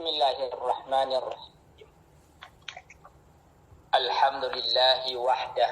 بسم الله الرحمن الرحيم. الحمد لله وحده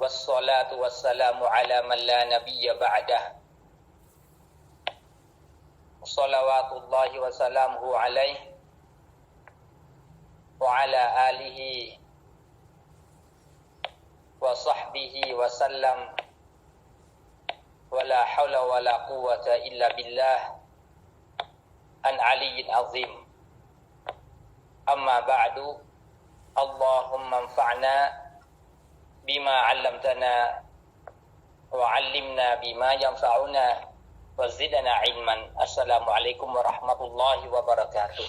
والصلاة والسلام على من لا نبي بعده. صلوات الله وسلامه عليه وعلى آله وصحبه وسلم. ولا حول ولا قوة إلا بالله. أن علي عظيم أما بعد اللهم انفعنا بما علمتنا وعلمنا بما ينفعنا وزدنا علما. السلام عليكم ورحمة الله وبركاته.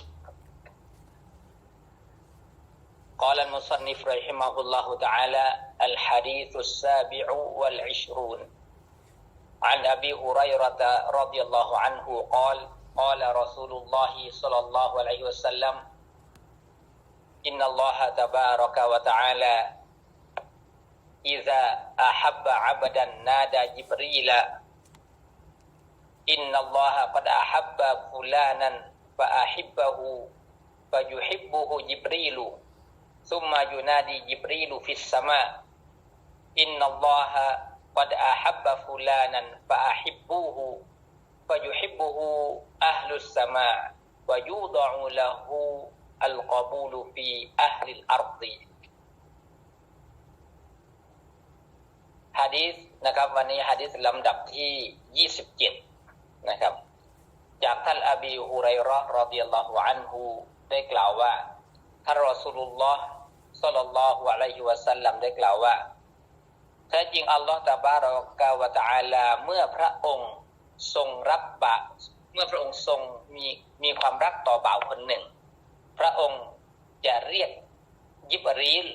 قال المصنف رحمه الله تعالى الحديث السابع والعشرون. عن أبي هريرة رضي الله عنه قال قال رسول الله صلى الله عليه وسلم إن الله تبارك وتعالى إذا أحب عبدا نادى جبريل إن الله قد أحب فلانا فأحبه فيحبه جبريل ثم ينادي جبريل في السماء إن الله قد أحب فلانا فأحبوه ฟายุฮิบูฮูอัลลุสสมาวายูดออูละฮูอัลกอบูลฟีอัลลิลอาร์ดีฮะดีสนะครับวันนี้ฮะดีสลำดับที่ 27 นะครับ จากท่านอบีฮุไรรอรดิยัลลอฮุอันฮูได้กล่าวว่าท่านรอสุลุลลอฮ์สัลลัลลอฮุอะลัยฮิวะสัลลัมได้กล่าวว่าแท้จริงอัลลอฮ์ตาบารอกาวะตะอาลาเมื่อพระองค์ ทรงรับบะเมื่อพระองค์ทรงมีมีความรักต่อบ่าวคนหนึ่ง พระองค์จะเรียกยิบรีล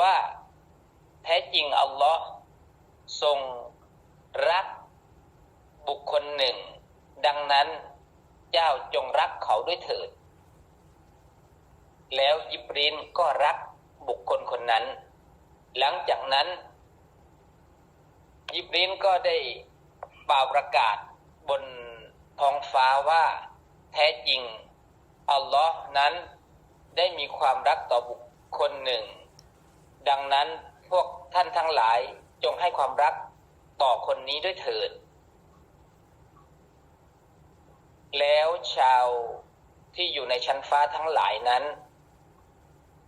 ว่าแท้จริงอัลลอฮ์ทรงรักบุคคลหนึ่ง ดังนั้นเจ้าจงรักเขาด้วยเถิด แล้วยิบรีนก็รักบุคคลคนนั้น หลังจากนั้น ยิบรีนก็ได้เป่าประกาศบนท้องฟ้าว่าแท้จริง อัลลอฮ์นั้นได้มีความรักต่อบุคคลหนึ่ง ดังนั้นพวกท่านทั้งหลายจงให้ความรักต่อคนนี้ด้วยเถิด แล้วชาวที่อยู่ในชั้นฟ้าทั้งหลายนั้น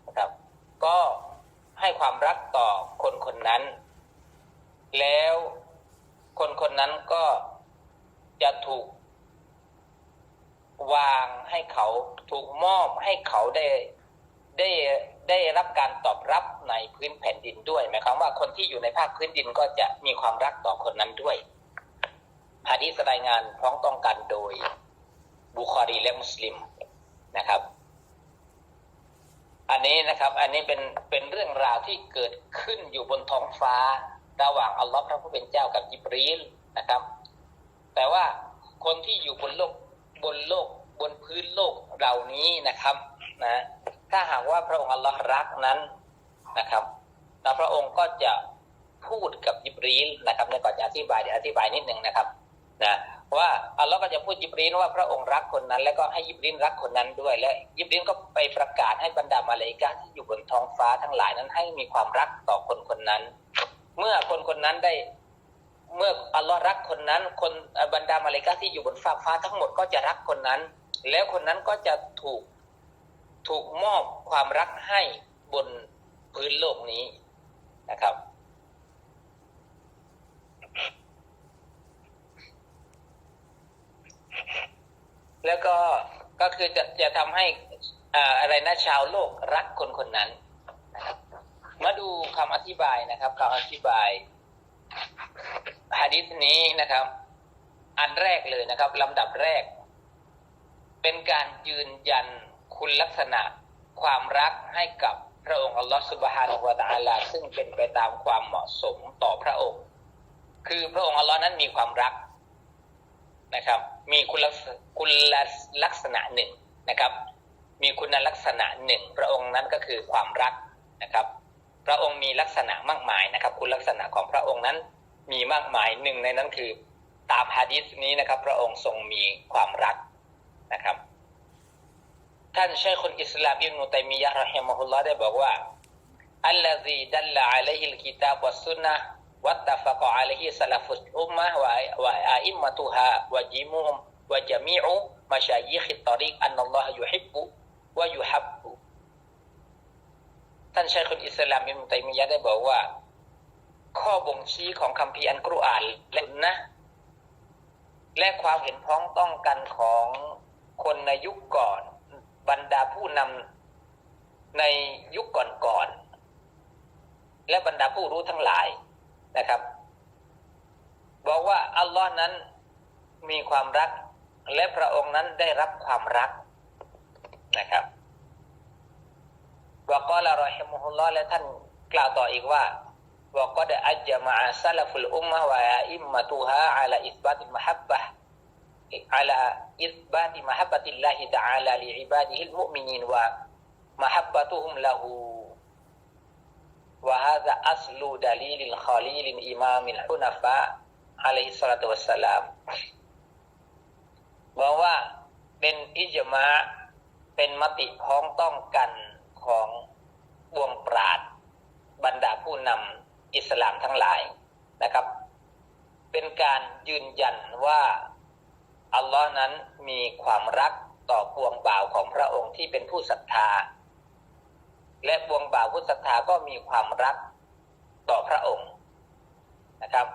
นะครับ ก็ให้ความรักต่อคนคนนั้น แล้วคนคนนั้นก็จะถูกวางให้เขาถูกมอบให้เขาได้ได้ได้รับการตอบรับในพื้นแผ่นดินด้วยหมายความว่าคนที่อยู่ในภาคพื้นดินก็จะมีความรักต่อคนนั้นด้วยฮะดีษรายงานพร้องต้องกันโดยบุคอรีและมุสลิมนะครับ อันนี้นะครับ อันนี้เป็นเป็นเรื่องราวที่เกิดขึ้นอยู่บนท้องฟ้า ระหว่างอัลลอฮ์พระผู้เป็นเจ้ากับยิบรีลนะครับ แต่ว่าคนที่อยู่บนโลกบนโลกบนพื้นโลกเหล่านี้นะครับนะถ้าหากว่าพระองค์อัลลอฮ์รักนั้นนะครับแล้วพระองค์ก็จะพูดกับยิบรีลนะครับในก่อนจะอธิบายเดี๋ยวอธิบายนิดหนึ่งนะครับนะว่าอัลลอฮ์ก็จะพูดยิบรีลว่าพระองค์รักคนนั้น แล้วก็ให้ยิบรีลรักคนนั้นด้วย และยิบรีลก็ไปประกาศให้บรรดามาเลกาที่อยู่บนท้องฟ้าทั้งหลายนั้นให้มีความรักต่อคนคนนั้น เมื่อคนคนนั้นได้ เมื่ออัลลอฮ์รักคนนั้น คนบรรดามาเลกาที่อยู่บนฟ้าฟ้าทั้งหมดก็จะรักคนนั้น แล้วคนนั้นก็จะถูกถูกมอบความรักให้บนพื้นโลกนี้นะครับ แล้วก็ก็คือจะจะทำให้อ่าอะไรนะชาวโลกรักคนคนนั้นนะครับ มาดูคำอธิบายนะครับคำอธิบายฮะดิษนี้นะครับ อันแรกเลยนะครับลำดับแรก เป็นการยืนยันคุณลักษณะความรักให้กับพระองค์อัลลอฮฺสุบฮานะฮูวะตะอาลาซึ่งเป็นไปตามความเหมาะสมต่อพระองค์ คือพระองค์อัลลอฮ์นั้นมีความรักนะครับ มีคุณลักษณะคุณลักษณะหนึ่งนะครับ มีคุณลักษณะหนึ่ง พระองค์นั้นก็คือความรักนะครับ ระองค์มีลักษณะมากมายนะครับ คุณลักษณะของพระองค์นั้นมีมากมายหนึ่งในนั้นคือตามฮะดีษนี้นะครับ พระองค์ทรงมีความรักนะครับ ท่านชัยคุลอิสลามอิบนุตัยมียะห์ราะฮิมะฮุลลอฮ์ได้บอกว่าอัลลซีดัลลอะลัยฮิลกิตาบวัสซุนนะวัตตะฟะกะอะลัยฮิสลัฟุลอุมมะวะวะอาอิมมะตุฮาวะจิมุมวะญะมีอุมะชายิคิตตอรีกอันนัลลอฮะยุฮิบบุวะยุฮับบุ ท่านชัยคุลอิสลามอิบนุตัยมียะได้บอกว่า ข้อบ่งชี้ของคัมภีอันกุอานและนนะ และความเห็นพ้องต้องกันของคนในยุคก่อน บรรดาผู้นำในยุคก่อนๆและบรรดาผู้รู้ทั้งหลายนะครับ บอกว่าอัลลอฮ์นั้นมีความรัก และพระองค์นั้นได้รับความรักนะครับ วกอลารอฮิมุฮุลลอและท่านกล่าวต่ออีกว่าวกอดอัจจมาซาลฟุลอุมมะวะอิมมะตูฮะอัลอิสบัติมฮับบะอัลอิสบัติมฮับบะติลลาฮิตะอาลาลิอิบาดิฮิลมุมินินวะมฮับบะตุฮุมละหูวะฮะซะอัสลูดะลีลิลคอลีลินอิมามิลฮุนฟะอะลัยฮิสสลาตุวัสสลามบอกว่าเป็นอิจมาเป็นมติพ้องต้องกัน ของบวงปราดบรรดาผู้นำอิสลามทั้งหลายนะครับ เป็นการยืนยันว่าอัลลอฮ์นั้นมีความรักต่อพวงบ่าวของพระองค์ที่เป็นผู้ศรัทธา และพวงบ่าวผู้ศรัทธาก็มีความรักต่อพระองค์นะครับ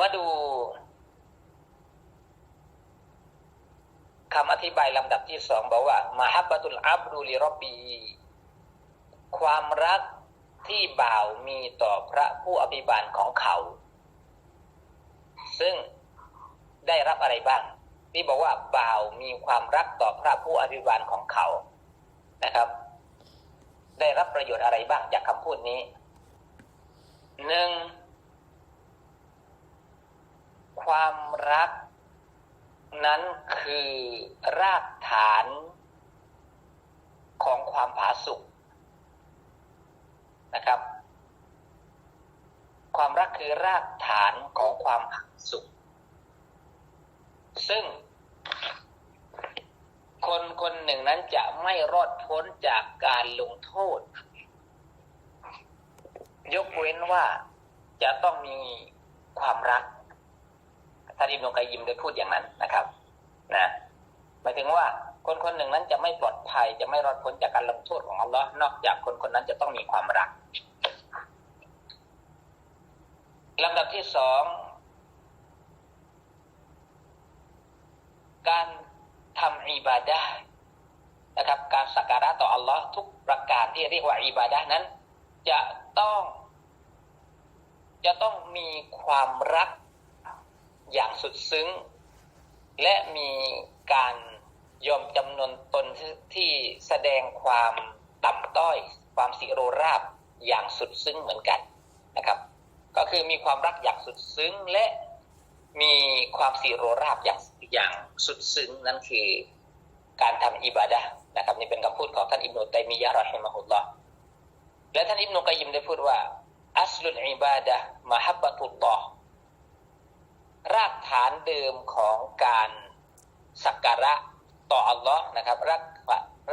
มาดู คำอธิบายลำดับที่สองบอกว่ามาฮับบะตุลอับดุลิรอบบี ความรักที่บ่าวมีต่อพระผู้อภิบาลของเขา ซึ่งได้รับอะไรบ้าง ที่บอกว่าบ่าวมีความรักต่อพระผู้อภิบาลของเขานะครับ ได้รับประโยชน์อะไรบ้างจากคำพูดนี้หนึ่งความรัก นั้นคือรากฐานของความผาสุกนะครับ ความรักคือรากฐานของความผาสุกซึ่ง คนคนหนึ่งนั้นจะไม่รอดพ้นจากการลงโทษ ยกเว้นว่าจะต้องมีความรัก ท่านอิบนุกัยยิมได้พูดอย่างนั้นนะครับนะหมายถึงว่าคนคนหนึ่งนั้นจะไม่ปลอดภัยจะไม่รอดพ้นจากการลงโทษของอัลลอฮ์นอกจากคนคนนั้นจะต้องมีความรักลำดับที่สองการทำอิบาดะนะครับ การสักการะต่ออัลลอฮ์ทุกประการที่เรียกว่าอิบาดะนั้น จะต้อง จะต้องมีความรัก อย่างสุดซึ้ง และมีการยอมจำนนตนที่แสดงความต่ำต้อย ความสิโรราบอย่างสุดซึ้งเหมือนกันนะครับ ก็คือมีความรักอย่างสุดซึ้งและมีความสิโรราบอย่างอย่างสุดซึ้งนั่นคือการทำอิบาดะนะครับนี่เป็นคำพูดของท่านอิบนุตัยมียะรอฮิมะฮุลลอฮ์และท่านอิบนุกัยยิมได้พูดว่าอัสลุลอิบาดะมะฮับบะตุลลอฮ์ รากฐานเดิมของการสักการะต่ออัลลอฮ์นะครับราก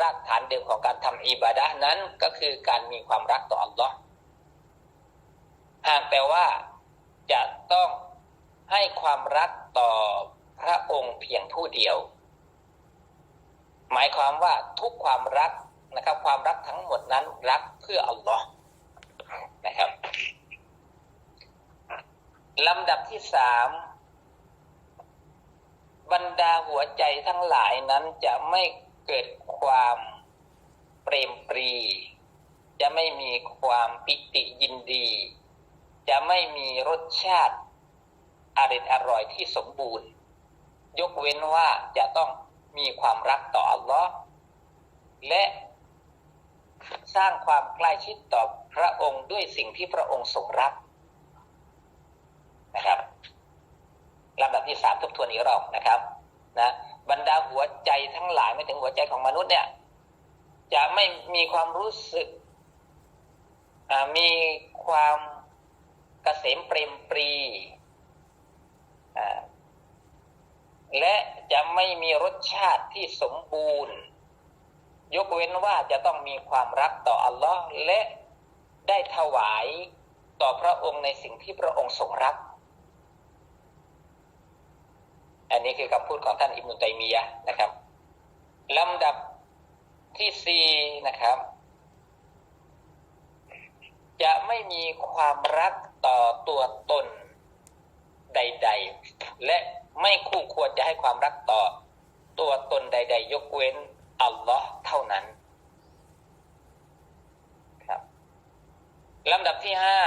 รากฐานเดิมของการทำอิบาดะนั้นก็คือการมีความรักต่ออัลลอฮ์หากแต่ว่าจะต้องให้ความรักต่อพระองค์เพียงผู้เดียว หมายความว่าทุกความรักนะครับ ความรักทั้งหมดนั้นรักเพื่ออัลลอฮ์นะครับลำดับที่สาม บรรดาหัวใจทั้งหลายนั้นจะไม่เกิดความเปรมปรี จะไม่มีความปิติยินดี จะไม่มีรสชาติอร่อยอร่อยที่สมบูรณ์ ยกเว้นว่าจะต้องมีความรักต่ออัลลอฮ์และสร้างความใกล้ชิดต่อพระองค์ด้วยสิ่งที่พระองค์ทรงรักนะครับ ลำดับที่สามทบทวนอีกรอบนะครับนะบรรดาหัวใจทั้งหลายไม่ถึงหัวใจของมนุษย์เนี่ย จะไม่มีความรู้สึกมีความเกษมเปรมปรีและจะไม่มีรสชาติที่สมบูรณ์ ยกเว้นว่าจะต้องมีความรักต่ออัลลอฮ์และได้ถวายต่อพระองค์ในสิ่งที่พระองค์ทรงรัก อันนี้คือคำพูดของท่านอิบนุตัยมียะนะครับลำดับที่สี่นะครับ จะไม่มีความรักต่อตัวตนใด ๆ และไม่คู่ควรจะให้ความรักต่อตัวตนใด ๆ ยกเว้นอัลลอฮ์เท่านั้นครับลำดับที่ห้า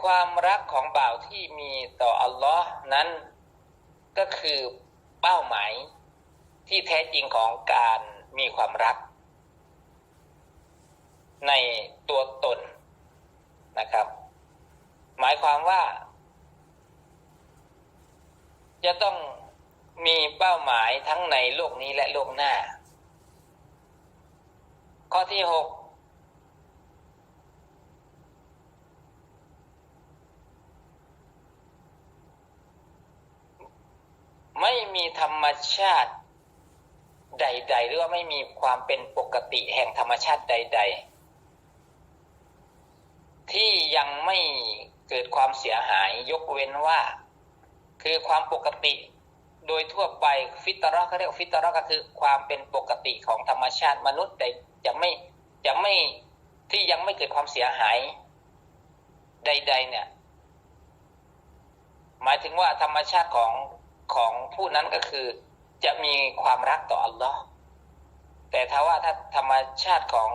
ความรักของบ่าวที่มีต่ออัลลอฮ์นั้นก็คือเป้าหมายที่แท้จริงของการมีความรัก ในตัวตนนะครับ หมายความว่า จะต้องมีเป้าหมายทั้งในโลกนี้และโลกหน้า ข้อที่หก ไม่มีธรรมชาติใด ๆ หรือว่าไม่มีความเป็นปกติแห่งธรรมชาติใด ๆ ที่ยังไม่เกิดความเสียหายยกเว้นว่า คือความปกติโดยทั่วไปฟิตรอเขาเรียกฟิตรอก็คือความเป็นปกติของธรรมชาติมนุษย์แต่จะไม่จะไม่ที่ยังไม่เกิดความเสียหายใด ๆ เนี่ย หมายถึงว่าธรรมชาติของ ของผู้นั้นก็คือ จะมีความรักต่ออัลลอฮ์แต่ถ้าว่าถ้าธรรมชาติของ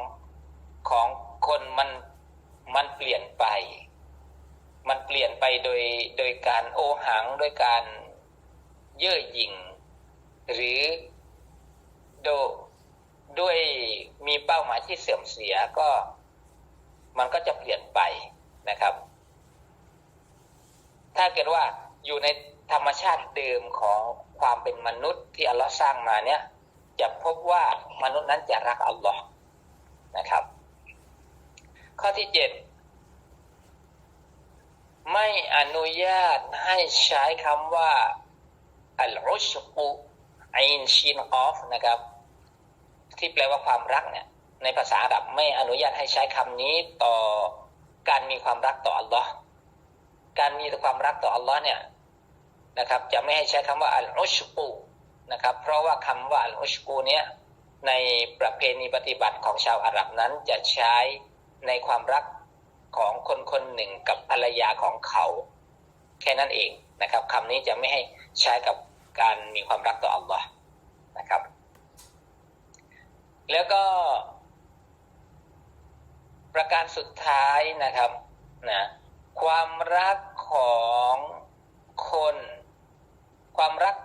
ของคนมันมันเปลี่ยนไป มันเปลี่ยนไปโดยโดยการโอหังโดยการเย่อหยิ่ง หรือโดด้วยมีเป้าหมายที่เสื่อมเสียก็มันก็จะเปลี่ยนไปนะครับ ถ้าเกิดว่าอยู่ใน ธรรมชาติเดิมของความเป็นมนุษย์ที่อัลลอฮ์สร้างมาเนี่ย จะพบว่ามนุษย์นั้นจะรักอัลลอฮ์นะครับ ข้อที่เจ็ดไม่อนุญาตให้ใช้คำว่าอัลอุชกุอินชินออฟนะครับ ที่แปลว่าความรักเนี่ย ในภาษาอาหรับไม่อนุญาตให้ใช้คำนี้ต่อการมีความรักต่ออัลลอฮ์การมีความรักต่ออัลลอฮ์เนี่ย นะครับ จะไม่ให้ใช้คำว่าอัลอุชกูนะครับ เพราะว่าคำว่าอัลอุชกูเนี้ยในประเพณีปฏิบัติของชาวอาหรับนั้นจะใช้ในความรักของคนคนหนึ่งกับภรรยาของเขา แค่นั้นเองนะครับคำนี้จะไม่ให้ใช้กับการมีความรักต่ออัลลอฮ์นะครับ แล้วก็ ประการสุดท้ายนะครับนะความรักของคนความรัก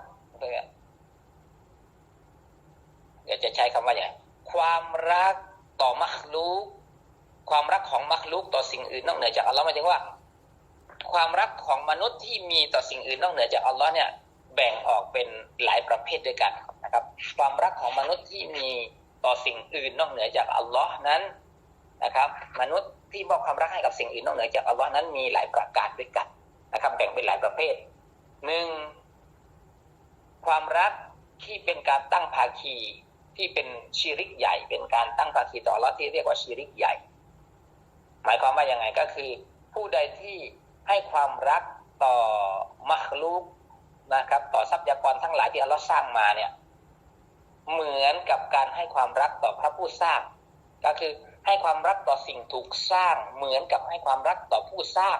เดี๋ยวจะใช้คำว่าอย่างความรักต่อมักลุกความรักของมักลุกต่่งอื่นนอกเหนือจากอัลลอฮ์หมายถึงว่า ความรักของมนุษย์ที่มีต่อสิ่งอื่นนอกเหนือจากอัลลอฮ์เนี่ยแบ่งออกเป็นหลายประเภทด้วยกันนะครับ ความรักของมนุษย์ที่มีต่อสิ่งอื่นนอกเหนือจากอัลลอฮ์นั้นนะครับ มนุษย์ที่มอบความรักให้กับสิ่งอื่นนอกเหนือจากอัลลอฮ์นั้นมีหลายประการด้วยกันนะครับ แบ่งเป็นหลายประเภทหนึ่งความรักที่เป็นการตั้งภาคีที่เป็นชีริกใหญ่ เป็นการตั้งภาคีต่อละที่เรียกว่าชีริกใหญ่ หมายความว่ายังไงก็คือ ผู้ใดที่ให้ความรักต่อมัคลูกนะครับ ต่อทรัพยากรทั้งหลายที่อัลลอฮ์สร้างมาเนี่ย เหมือนกับการให้ความรักต่อพระผู้สร้าง ก็คือให้ความรักต่อสิ่งถูกสร้าง เหมือนกับให้ความรักต่อผู้สร้าง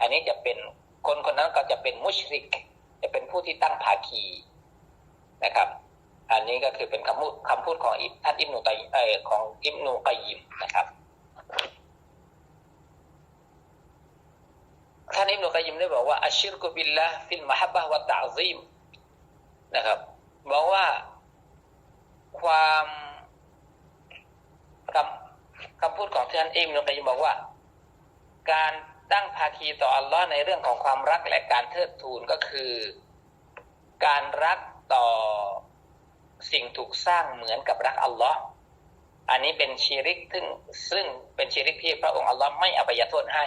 อันนี้จะเป็นคนคนนั้นก็จะเป็นมุชริก จะเป็นผู้ที่ตั้งภาคีนะครับ อันนี้ก็คือเป็นคำพูดคำพูดของท่านอิบนุตัยของอิบนุกัยยิมนะครับ ท่านอิบนุกัยยิมได้บอกว่าอัชชิรกุบิลละฟิลมะฮับบะวะตะซีมนะครับบอกว่าความคำคำพูดของท่านอิบนุกัยยิมบอกว่า การตั้งภาคีต่ออัลลอฮ์ในเรื่องของความรักและการเทิดทูนก็คือ การรักต่อสิ่งถูกสร้างเหมือนกับรักอัลลอฮ์อันนี้เป็นชีริกซึ่งซึ่งเป็นชีริกที่พระองค์อัลลอฮ์ไม่อภัยโทษให้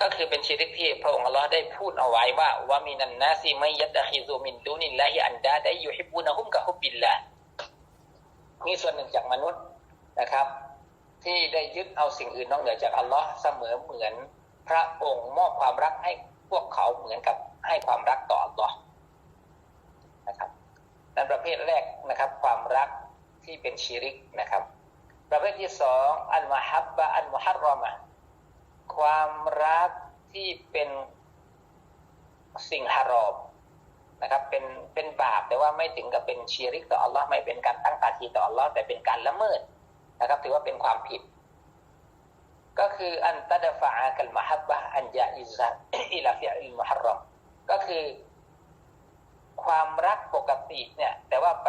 ก็คือเป็นชีริกที่พระองค์อัลลอฮ์ได้พูดเอาไว้ว่าว่ามินันนาซีไม่ยัดอะฮิซูมินดูนิลลาฮิอันดาได้อยู่ฮิบูนะฮุมกะฮุบิลละมีส่วนหนึ่งจากมนุษย์นะครับ ที่ได้ยึดเอาสิ่งอื่นนอกเหนือจากอัลลอฮ์เสมอเหมือนพระองค์มอบความรักให้พวกเขาเหมือนกับให้ความรักต่ออัลลอฮ์นะครับนั้นประเภทแรกนะครับ ความรักที่เป็นชีริกนะครับ ประเภทที่สองอันมฮับบะอันมุฮัรรอมะ ความรักที่เป็นสิ่งฮารอมนะครับเป็นเป็นบาปแต่ว่าไม่ถึงกับเป็นชีริกต่ออัลลอฮ์ไม่เป็นการตั้งตาทีต่ออัลลอฮ์แต่เป็นการละเมิดนะครับ ถือว่าเป็นความผิด ก็คืออันตัดฟะอากัลมฮับบะอันยาอิซะอิลาฟิอิลมุฮัรรอมก็คือ ความรักปกติเนี่ย แต่ว่าไป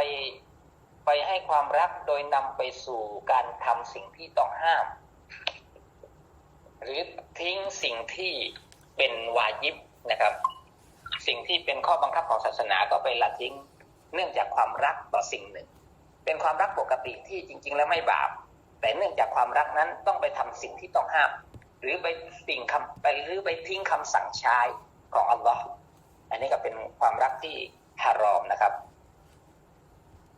ไปให้ความรักโดยนำไปสู่การทำสิ่งที่ต้องห้าม หรือทิ้งสิ่งที่เป็นวาญิบนะครับ สิ่งที่เป็นข้อบังคับของศาสนาก็ไปละทิ้ง เนื่องจากความรักต่อสิ่งหนึ่ง เป็นความรักปกติที่จริง ๆ แล้วไม่บาป แต่เนื่องจากความรักนั้นต้องไปทำสิ่งที่ต้องห้าม หรือไปสิ่งคำไปหรือไปทิ้งคำสั่งใช้ของอัลลอฮ์อันนี้ก็เป็นความรักที่ฮารอมนะครับ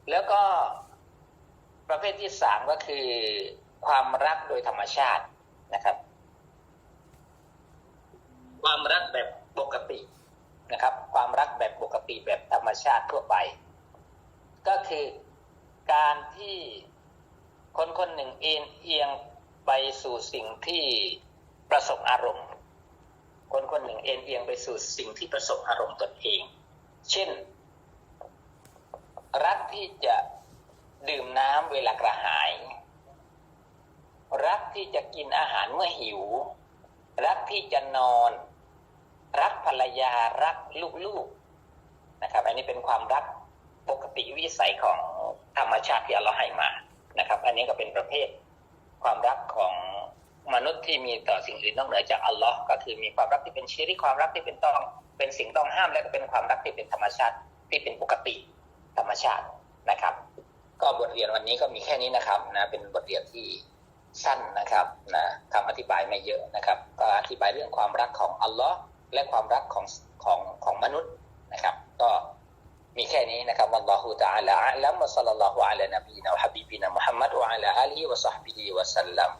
แล้วก็ประเภทที่สามก็คือความรักโดยธรรมชาตินะครับ ความรักแบบปกตินะครับ ความรักแบบปกติแบบธรรมชาติทั่วไป ก็คือการที่คนคนหนึ่งเอ็นเอียงไปสู่สิ่งที่ประสบอารมณ์ คนคนหนึ่งเอ็นเอียงไปสู่สิ่งที่ประสบอารมณ์ตนเอง เช่น รักที่จะดื่มน้ำเวลากระหาย รักที่จะกินอาหารเมื่อหิว รักที่จะนอน รักภรรยารักลูกๆนะครับ อันนี้เป็นความรักปกติวิสัยของธรรมชาติที่เราให้มานะครับ อันนี้ก็เป็นประเภทความรักของมนุษย์ที่มีต่อสิ่งอื่นนอกเหนือจากอัลลอฮ์ก็คือมีความรักที่เป็นชีริกความรักที่เป็นต้อง เป็นสิ่งต้องห้ามและก็เป็นความรักที่เป็นธรรมชาติที่เป็นปกติธรรมชาตินะครับ ก็บทเรียนวันนี้ก็มีแค่นี้นะครับนะเป็นบทเรียนที่สั้นนะครับนะคำอธิบายไม่เยอะนะครับ ก็อธิบายเรื่องความรักของอัลลอฮ์ และความรักของของของมนุษย์นะครับ ก็มีแค่นี้นะครับวัลลอฮุตะอาลาอัลลัมวะซัลลัลลอฮุอะลัยนบีนะฮะบีบินะมุฮัมมัดวะอะลาอาลีฮิวะซอฮบิฮิวะสัลลัม